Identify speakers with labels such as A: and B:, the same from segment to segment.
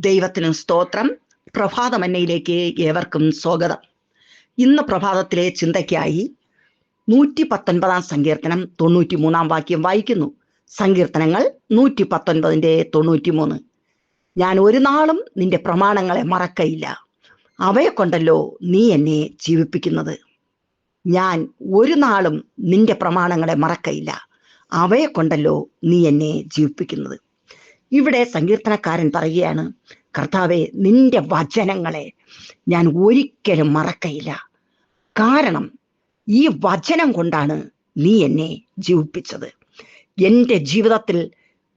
A: ദൈവത്തിന് സ്തോത്രം. പ്രഭാതമന്നയിലേക്ക് ഏവർക്കും സ്വാഗതം. ഇന്ന് പ്രഭാതത്തിലെ ചിന്തയ്ക്കായി നൂറ്റി പത്തൊൻപതാം സങ്കീർത്തനം തൊണ്ണൂറ്റി മൂന്നാം വാക്യം വായിക്കുന്നു. സങ്കീർത്തനങ്ങൾ നൂറ്റി പത്തൊൻപതിന്റെ തൊണ്ണൂറ്റി മൂന്ന് ഞാൻ ഒരു നാളും നിന്റെ പ്രമാണങ്ങളെ മറക്കയില്ല. അവയെ കൊണ്ടല്ലോ നീ എന്നെ ജീവിപ്പിക്കുന്നത്. ഞാൻ ഒരു നാളും നിന്റെ പ്രമാണങ്ങളെ മറക്കയില്ല. അവയെ കൊണ്ടല്ലോ നീ എന്നെ ജീവിപ്പിക്കുന്നത്. ഇവിടെ സങ്കീർത്തനക്കാരൻ പറയുകയാണ് കർത്താവെ നിന്റെ വചനങ്ങളെ ഞാൻ ഒരിക്കലും മറക്കയില്ല. കാരണം ഈ വചനം കൊണ്ടാണ് നീ എന്നെ ജീവിപ്പിച്ചത്. എന്റെ ജീവിതത്തിൽ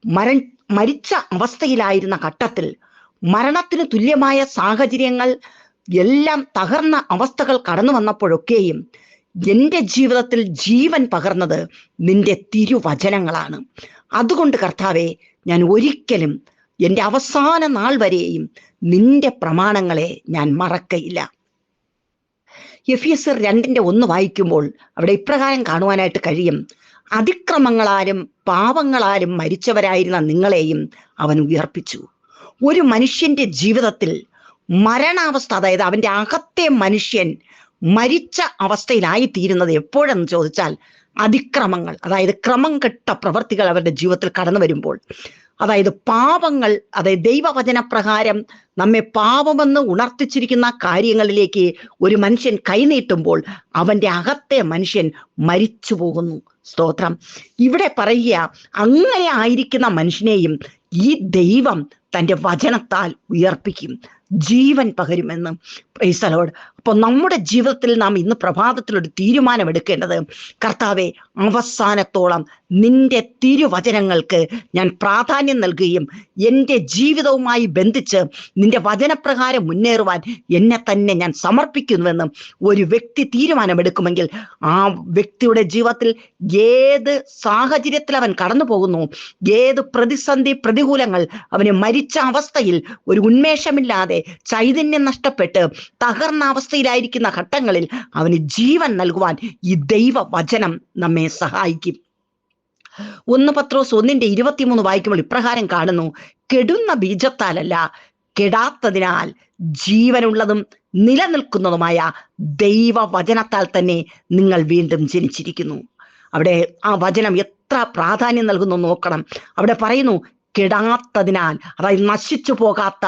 A: മര മരിച്ച അവസ്ഥയിലായിരുന്ന ഘട്ടത്തിൽ മരണത്തിന് തുല്യമായ സാഹചര്യങ്ങൾ എല്ലാം തകർന്ന അവസ്ഥകൾ കടന്നു വന്നപ്പോഴൊക്കെയും എന്റെ ജീവിതത്തിൽ ജീവൻ പകർന്നത് നിന്റെ തിരുവചനങ്ങളാണ്. അതുകൊണ്ട് കർത്താവെ ഞാൻ ഒരിക്കലും എന്റെ അവസാന നാൾ വരെയും നിന്റെ പ്രമാണങ്ങളെ ഞാൻ മറക്കയില്ല. എഫ് എസ് രണ്ടിന്റെ ഒന്ന് വായിക്കുമ്പോൾ അവിടെ ഇപ്രകാരം കാണുവാനായിട്ട് കഴിയും. അതിക്രമങ്ങളാലും പാപങ്ങളാലും മരിച്ചവരായിരുന്ന നിങ്ങളെയും അവൻ ഉയർപ്പിച്ചു. ഒരു മനുഷ്യന്റെ ജീവിതത്തിൽ മരണാവസ്ഥ അതായത് അവന്റെ അകത്തെ മനുഷ്യൻ മരിച്ച അവസ്ഥയിലായി തീരുന്നത് എപ്പോഴെന്ന് ചോദിച്ചാൽ അതിക്രമങ്ങൾ അതായത് ക്രമം കെട്ട പ്രവർത്തികൾ അവരുടെ ജീവിതത്തിൽ കടന്നു വരുമ്പോൾ. അതായത് പാപങ്ങൾ അതായത് ദൈവവചനപ്രകാരം നമ്മെ പാപമെന്ന് ഉണർത്തിച്ചിരിക്കുന്ന കാര്യങ്ങളിലേക്ക് ഒരു മനുഷ്യൻ കൈനീട്ടുമ്പോൾ അവന്റെ അകത്തെ മനുഷ്യൻ മരിച്ചു പോകുന്നു സ്തോത്രം. ഇവിടെ പറയുക അങ്ങനെ ആയിരിക്കുന്ന മനുഷ്യനെയും ഈ ദൈവം തന്റെ വചനത്താൽ ഉയർപ്പിക്കും. ജീവൻ പകരുമെന്ന്. പ്രൈസലോട് അപ്പോൾ നമ്മുടെ ജീവിതത്തിൽ നാം ഇന്ന് പ്രഭാതത്തിൽ ഒരു തീരുമാനം എടുക്കേണ്ടത് കർത്താവെ അവസാനത്തോളം നിന്റെ തിരുവചനങ്ങൾക്ക് ഞാൻ പ്രാധാന്യം നൽകുകയും എന്റെ ജീവിതവുമായി ബന്ധിച്ച് നിന്റെ വചനപ്രകാരം മുന്നേറുവാൻ എന്നെ തന്നെ ഞാൻ സമർപ്പിക്കുന്നുവെന്നും ഒരു വ്യക്തി തീരുമാനമെടുക്കുമെങ്കിൽ ആ വ്യക്തിയുടെ ജീവിതത്തിൽ ഏത് സാഹചര്യത്തിൽ അവൻ കടന്നു പോകുന്നു ഏത് പ്രതിസന്ധി പ്രതികൂലങ്ങൾ അവന് മരിച്ച അവസ്ഥയിൽ ഒരു ഉന്മേഷമില്ലാതെ ചൈതന്യം നഷ്ടപ്പെട്ട് തകർന്ന അവസ്ഥയിലായിരിക്കുന്ന ഘട്ടങ്ങളിൽ അവന് ജീവൻ നൽകുവാൻ ഈ ദൈവവചനം നമ്മെ സഹായിക്കും. ഒന്ന് പത്രോസ് ഒന്നിന്റെ ഇരുപത്തിമൂന്ന് വായിക്കുമ്പോൾ ഇപ്രകാരം കാണുന്നു. കെടുന്ന ബീജത്താലല്ല കെടാത്തതിനാൽ ജീവനുള്ളതും നിലനിൽക്കുന്നതുമായ ദൈവവചനത്താൽ തന്നെ നിങ്ങൾ വീണ്ടും ജനിച്ചിരിക്കുന്നു. അവിടെ ആ വചനം എത്ര പ്രാധാന്യം നൽകുന്നു നോക്കണം. അവിടെ പറയുന്നു കെടാത്തതിനാൽ അതായത് നശിച്ചു പോകാത്ത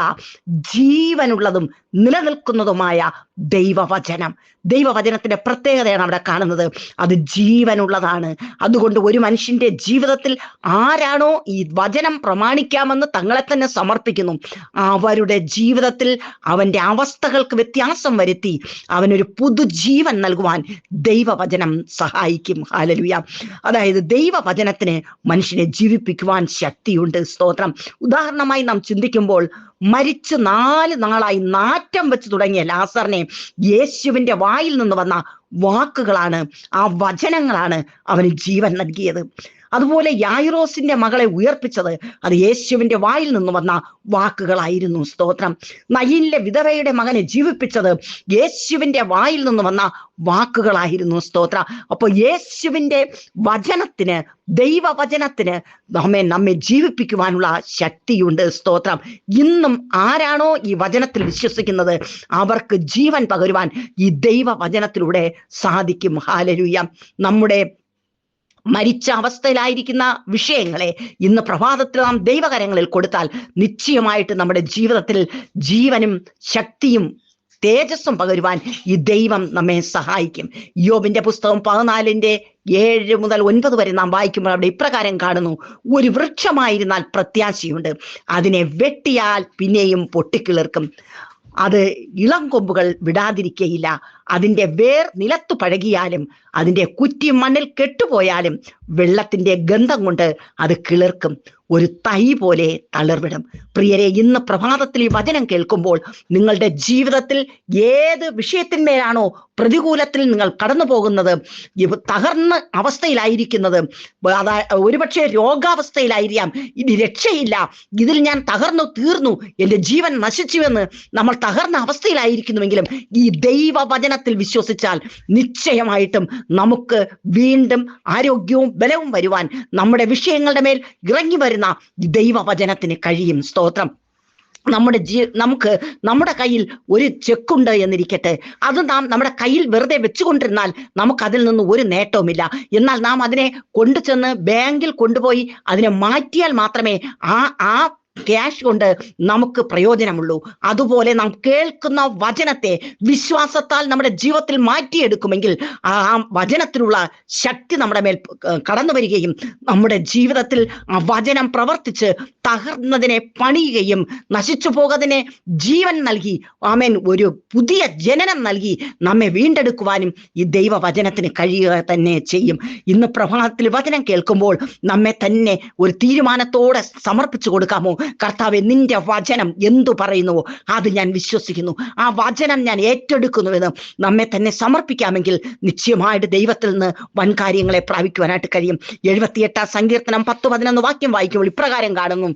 A: ജീവനുള്ളതും നിലനിൽക്കുന്നതുമായ ദൈവവചനം. ദൈവവചനത്തിന്റെ പ്രത്യേകതയാണ് അവിടെ കാണുന്നത്. അത് ജീവനുള്ളതാണ്. അതുകൊണ്ട് ഒരു മനുഷ്യന്റെ ജീവിതത്തിൽ ആരാണോ ഈ വചനം പ്രമാണിക്കാമെന്ന് തങ്ങളെ തന്നെ സമർപ്പിക്കുന്നു. അവരുടെ ജീവിതത്തിൽ അവന്റെ അവസ്ഥകൾക്ക് വ്യത്യാസം വരുത്തി അവനൊരു പുതുജീവൻ നൽകുവാൻ ദൈവവചനം സഹായിക്കും. ഹാലലുയ അതായത് ദൈവവചനത്തിന് മനുഷ്യനെ ജീവിപ്പിക്കുവാൻ ശക്തിയുണ്ട് സ്തോത്രം. ഉദാഹരണമായി നാം ചിന്തിക്കുമ്പോൾ മരിച്ച് നാല് നാളായി നാറ്റം വെച്ച് തുടങ്ങിയ ലാസറിനെ യേശുവിന്റെ വായിൽ നിന്ന് വന്ന വാക്കുകളാണ് ആ വചനങ്ങളാണ് അവന് ജീവൻ നൽകിയത്. അതുപോലെ യായിറോസിന്റെ മകളെ ഉയർപ്പിച്ചത് അത് യേശുവിന്റെ വായിൽ നിന്ന് വന്ന വാക്കുകളായിരുന്നു. സ്തോത്രം. നയിനിലെ വിധവയുടെ മകനെ ജീവിപ്പിച്ചത് യേശുവിന്റെ വായിൽ നിന്ന് വന്ന വാക്കുകളായിരുന്നു. സ്തോത്ര. അപ്പോൾ യേശുവിന്റെ വചനത്തിന് ദൈവവചനത്തിന് നമ്മെ നമ്മെ ജീവിപ്പിക്കുവാനുള്ള ശക്തിയുണ്ട്. സ്തോത്രം. ഇന്നും ആരാണോ ഈ വചനത്തിൽ വിശ്വസിക്കുന്നത്? അവർക്ക് ജീവൻ പകരുവാൻ ഈ ദൈവവചനത്തിലൂടെ സാധിക്കും. ഹാലരുയ നമ്മുടെ മരിച്ച അവസ്ഥയിലായിരിക്കുന്ന വിഷയങ്ങളെ ഇന്ന് പ്രഭാതത്തിൽ നാം ദൈവകരങ്ങളിൽ കൊടുത്താൽ നിശ്ചയമായിട്ട് നമ്മുടെ ജീവിതത്തിൽ ജീവനും ശക്തിയും തേജസ്സും പകരുവാൻ ഈ ദൈവം നമ്മെ സഹായിക്കും. യോബിന്റെ പുസ്തകം പതിനാലിന്റെ ഏഴ് മുതൽ ഒൻപത് വരെ നാം വായിക്കുമ്പോൾ അവിടെ ഇപ്രകാരം കാണുന്നു. ഒരു വൃക്ഷമായിരുന്നാൽ പ്രത്യാശയുണ്ട്. അതിനെ വെട്ടിയാൽ പിന്നെയും പൊട്ടിക്കിളിർക്കും. അത് ഇളം കൊമ്പുകൾ വിടാതിരിക്കയില്ല. അതിന്റെ വേർ നിലത്തു പഴകിയാലും അതിന്റെ കുറ്റി മണ്ണിൽ കെട്ടുപോയാലും വെള്ളത്തിന്റെ ഗന്ധം കൊണ്ട് അത് കിളിർക്കും. ഒരു തൈ പോലെ തളിർവിടും. പ്രിയരെ ഇന്ന് പ്രഭാതത്തിൽ ഈ വചനം കേൾക്കുമ്പോൾ നിങ്ങളുടെ ജീവിതത്തിൽ ഏത് വിഷയത്തിന്മേലാണോ പ്രതികൂലത്തിൽ നിങ്ങൾ കടന്നു പോകുന്നത് തകർന്ന അവസ്ഥയിലായിരിക്കുന്നത് അതാ ഒരുപക്ഷെ രോഗാവസ്ഥയിലായിരിക്കാം. ഇനി രക്ഷയില്ല. ഇതിൽ ഞാൻ തകർന്നു തീർന്നു. എന്റെ ജീവൻ നശിച്ചുവെന്ന് നമ്മൾ തകർന്ന അവസ്ഥയിലായിരിക്കുന്നുവെങ്കിലും ഈ ദൈവവചനത്തിൽ വിശ്വസിച്ചാൽ നിശ്ചയമായിട്ടും നമുക്ക് വീണ്ടും ആരോഗ്യവും ബലവും വരുവാൻ നമ്മുടെ വിഷയങ്ങളുടെ മേൽ ഇറങ്ങി വരുന്ന ദൈവവചനത്തിന് കഴിയും. സ്തോത്രം. നമ്മുടെ ജീ നമുക്ക് നമ്മുടെ കയ്യിൽ ഒരു ചെക്കുണ്ട് എന്നിരിക്കട്ടെ. അത് നാം നമ്മുടെ കയ്യിൽ വെറുതെ വെച്ചുകൊണ്ടിരുന്നാൽ നമുക്ക് അതിൽ നിന്ന് ഒരു നേട്ടവുമില്ല. എന്നാൽ നാം അതിനെ കൊണ്ടുചെന്ന് ബാങ്കിൽ കൊണ്ടുപോയി അതിനെ മാറ്റിയാൽ മാത്രമേ ആ ആ ക്യാഷ് കൊണ്ട് നമുക്ക് പ്രയോജനമുള്ളൂ. അതുപോലെ നാം കേൾക്കുന്ന വചനത്തെ വിശ്വാസത്താൽ നമ്മുടെ ജീവിതത്തിൽ മാറ്റിയെടുക്കുമെങ്കിൽ ആ വചനത്തിലുള്ള ശക്തി നമ്മുടെ മേൽ കടന്നു വരികയും നമ്മുടെ ജീവിതത്തിൽ ആ വചനം പ്രവർത്തിച്ച് തകർന്നതിനെ പണിയുകയും നശിച്ചു പോകതിനെ ജീവൻ നൽകി ആമേൻ ഒരു പുതിയ ജനനം നൽകി നമ്മെ വീണ്ടെടുക്കുവാനും ഈ ദൈവവചനത്തിന് കഴിയുക തന്നെ ചെയ്യും. ഇന്ന് പ്രഭാതത്തിൽ വചനം കേൾക്കുമ്പോൾ നമ്മെ തന്നെ ഒരു തീരുമാനത്തോടെ സമർപ്പിച്ചു കൊടുക്കാമോ? കർത്താവെ നിന്റെ വചനം എന്തു പറയുന്നുവോ അത് ഞാൻ വിശ്വസിക്കുന്നു. ആ വചനം ഞാൻ ഏറ്റെടുക്കുന്നുവെന്ന് നമ്മെ തന്നെ സമർപ്പിക്കാമെങ്കിൽ നിശ്ചയമായിട്ട് ദൈവത്തിൽ നിന്ന് വൻകാര്യങ്ങളെ പ്രാപിക്കുവാനായിട്ട് കഴിയും. എഴുപത്തിയെട്ടാം സങ്കീർത്തനം പത്ത് പതിനൊന്ന് വാക്യം വായിക്കുമ്പോൾ ഇപ്രകാരം കാണുന്നു.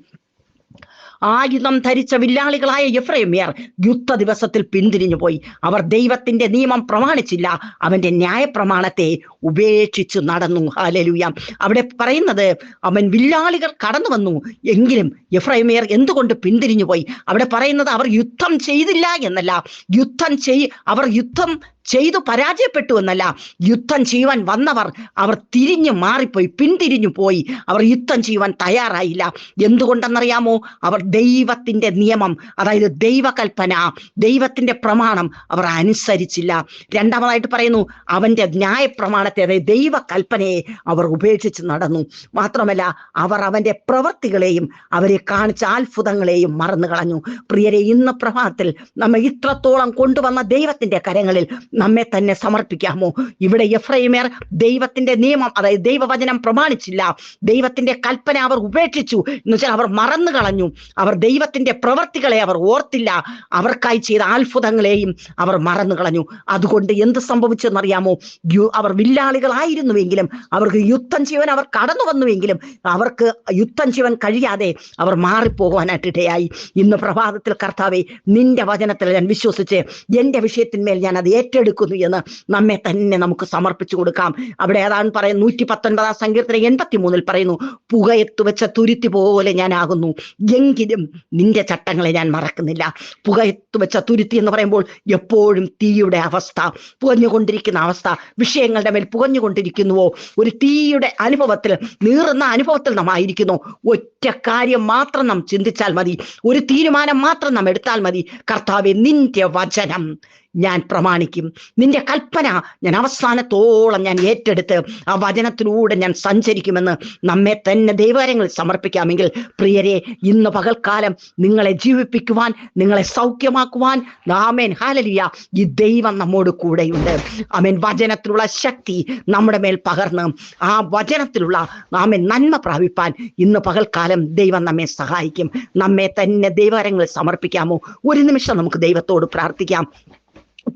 A: ആയുധം ധരിച്ച വില്ലാളികളായ എഫ്രൈമിയർ യുദ്ധ ദിവസത്തിൽ പിന്തിരിഞ്ഞു പോയി അവർ ദൈവത്തിന്റെ നിയമം പ്രമാണിച്ചില്ല. അവന്റെ ന്യായപ്രമാണത്തെ ഉപേക്ഷിച്ചു നടന്നു. ഹാലലുയാം അവിടെ പറയുന്നത് അവൻ വില്ലാളികൾ കടന്നു വന്നു. എങ്കിലും എഫ്രൈമിയർ എന്തുകൊണ്ട് പിന്തിരിഞ്ഞു പോയി? അവിടെ പറയുന്നത് അവർ യുദ്ധം ചെയ്തില്ല എന്നല്ല. യുദ്ധം ചെയ് അവർ യുദ്ധം ചെയ്തു പരാജയപ്പെട്ടു എന്നല്ല. യുദ്ധം ചെയ്യുവാൻ വന്നവർ അവർ തിരിഞ്ഞു മാറിപ്പോയി പിന്തിരിഞ്ഞു പോയി. അവർ യുദ്ധം ചെയ്യുവാൻ തയ്യാറായില്ല. എന്തുകൊണ്ടെന്നറിയാമോ? അവർ ദൈവത്തിന്റെ നിയമം അതായത് ദൈവകൽപ്പന ദൈവത്തിന്റെ പ്രമാണം അവർ അനുസരിച്ചില്ല. രണ്ടാമതായിട്ട് പറയുന്നു അവന്റെ ന്യായ പ്രമാണത്തെ ദൈവ ദൈവകൽപ്പനയെ അവർ ഉപേക്ഷിച്ച് നടന്നു. മാത്രമല്ല അവർ അവന്റെ പ്രവൃത്തികളെയും അവരെ കാണിച്ച അത്ഭുതങ്ങളെയും മറന്നു കളഞ്ഞു പ്രിയരെ ഇന്ന് പ്രഭാതത്തിൽ നമ്മെ ഇത്രത്തോളം കൊണ്ടുവന്ന ദൈവത്തിന്റെ കരങ്ങളിൽ നമ്മെ തന്നെ സമർപ്പിക്കാമോ? ഇവിടെ എഫ്രൈമേർ ദൈവത്തിന്റെ നിയമം അതായത് ദൈവവചനം പ്രമാണിച്ചില്ല. ദൈവത്തിന്റെ കൽപ്പന അവർ ഉപേക്ഷിച്ചു. എന്ന് വെച്ചാൽ അവർ മറന്നു കളഞ്ഞു അവർ ദൈവത്തിന്റെ പ്രവൃത്തികളെ അവർ ഓർത്തില്ല. അവർക്കായി ചെയ്ത അത്ഭുതങ്ങളെയും അവർ മറന്നു കളഞ്ഞു അതുകൊണ്ട് എന്ത് സംഭവിച്ചെന്നറിയാമോ? അവർ അവർ വില്ലാളികളായിരുന്നുവെങ്കിലും അവർക്ക് യുദ്ധം ചെയ്യുവാൻ അവർ കടന്നു വന്നുവെങ്കിലും അവർക്ക് യുദ്ധം ചെയ്യുവാൻ കഴിയാതെ അവർ മാറിപ്പോകാനായിട്ട് ഇടയായി ഇന്ന് പ്രഭാതത്തിൽ കർത്താവെ നിന്റെ വചനത്തിൽ ഞാൻ വിശ്വസിച്ച് എന്റെ വിഷയത്തിന്മേൽ ഞാൻ അത് ഏറ്റെടുക്കുന്നു എന്ന് നമ്മെ തന്നെ നമുക്ക് സമർപ്പിച്ചു കൊടുക്കാം. അവിടെ ഏതാണ് പറയുന്നത് നൂറ്റി പത്തൊൻപതാം സങ്കീർത്തനം എൺപത്തി മൂന്നിൽ പറയുന്നു പുകയത്ത് വെച്ച തുരുത്തി പോലെ ഞാൻ ആകുന്നു. എങ്കിലും നിന്റെ ചട്ടങ്ങളെ ഞാൻ മറക്കുന്നില്ല. പുകയത്ത് വെച്ച തുരുത്തി എന്ന് പറയുമ്പോൾ എപ്പോഴും തീയുടെ അവസ്ഥ പുകഞ്ഞുകൊണ്ടിരിക്കുന്ന അവസ്ഥ വിഷയങ്ങളുടെ മേൽ പുകഞ്ഞുകൊണ്ടിരിക്കുന്നുവോ? ഒരു തീയുടെ അനുഭവത്തിൽ നീറുന്ന അനുഭവത്തിൽ നാം ആയിരിക്കുന്നു. ഒറ്റ കാര്യം മാത്രം നാം ചിന്തിച്ചാൽ മതി. ഒരു തീരുമാനം മാത്രം നാം എടുത്താൽ മതി. കർത്താവെ നിന്റെ വചനം. ഞാൻ പ്രമാണിക്കും. നിന്റെ കൽപ്പന ഞാൻ അവസാനത്തോളം ഞാൻ ഏറ്റെടുത്ത് ആ വചനത്തിലൂടെ ഞാൻ സഞ്ചരിക്കുമെന്ന് നമ്മെ തന്നെ ദൈവകരങ്ങളിൽ സമർപ്പിക്കാമെങ്കിൽ പ്രിയരെ ഇന്ന് പകൽക്കാലം നിങ്ങളെ ജീവിപ്പിക്കുവാൻ നിങ്ങളെ സൗഖ്യമാക്കുവാൻ ആമേൻ. ഹാലലിയ ഈ ദൈവം നമ്മോട് കൂടെയുണ്ട്. ആമേൻ. വചനത്തിലുള്ള ശക്തി നമ്മുടെ മേൽ പകർന്ന് ആ വചനത്തിലുള്ള ആമേൻ നന്മ പ്രാപിപ്പാൻ ഇന്ന് പകൽക്കാലം ദൈവം നമ്മെ സഹായിക്കും. നമ്മെ തന്നെ ദൈവകരങ്ങളിൽ സമർപ്പിക്കാമോ? ഒരു നിമിഷം നമുക്ക് ദൈവത്തോട് പ്രാർത്ഥിക്കാം.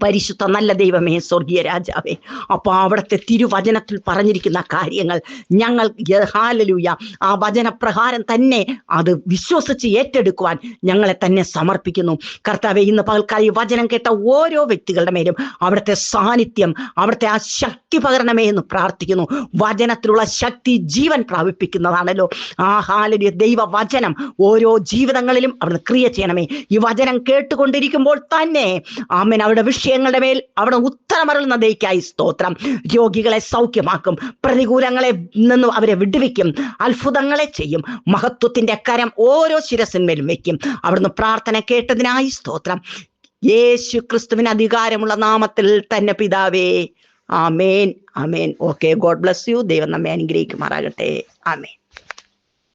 A: പരിശുദ്ധ നല്ല ദൈവമേ സ്വർഗീയ രാജാവേ. അപ്പൊ അവിടുത്തെ തിരുവചനത്തിൽ പറഞ്ഞിരിക്കുന്ന കാര്യങ്ങൾ ഞങ്ങൾ ഹാലലൂയ ആ വചനപ്രകാരം തന്നെ അത് വിശ്വസിച്ച് ഏറ്റെടുക്കുവാൻ ഞങ്ങളെ തന്നെ സമർപ്പിക്കുന്നു. കർത്താവെ ഇന്ന് പകൽക്കാലം ഈ വചനം കേട്ട ഓരോ വ്യക്തികളുടെ മേലും അവിടുത്തെ സാന്നിധ്യം അവിടുത്തെ ആ ശക്തി പകരണമേ എന്ന് പ്രാർത്ഥിക്കുന്നു. വചനത്തിലുള്ള ശക്തി ജീവൻ പ്രാപിപ്പിക്കുന്നതാണല്ലോ. ആ ഹാലലൂയ ദൈവ വചനം ഓരോ ജീവിതങ്ങളിലും അവിടുന്ന് ക്രിയ ചെയ്യണമേ. ഈ വചനം കേട്ടുകൊണ്ടിരിക്കുമ്പോൾ തന്നെ ആമൻ അവരുടെ വിഷയങ്ങളുടെ മേൽ അവിടെ ഉത്തരമറുന്ന ദൈക്കായി സ്തോത്രം. രോഗികളെ സൗഖ്യമാക്കും. പ്രതികൂലങ്ങളെ നിന്നും അവരെ വിടുവിക്കും. അത്ഭുതങ്ങളെ ചെയ്യും. മഹത്വത്തിന്റെ കരം ഓരോ ശിരസിന്മേലും വെക്കും. അവിടുന്ന് പ്രാർത്ഥന കേട്ടതിനായി സ്തോത്രം. യേശു ക്രിസ്തുവിന് അധികാരമുള്ള നാമത്തിൽ തന്നെ പിതാവേ. ആമേൻ. ആമേൻ. ഓക്കെ. God bless you. ദൈവം നമ്മെ അനുഗ്രഹിക്കുമാറാകട്ടെ. ആമേൻ.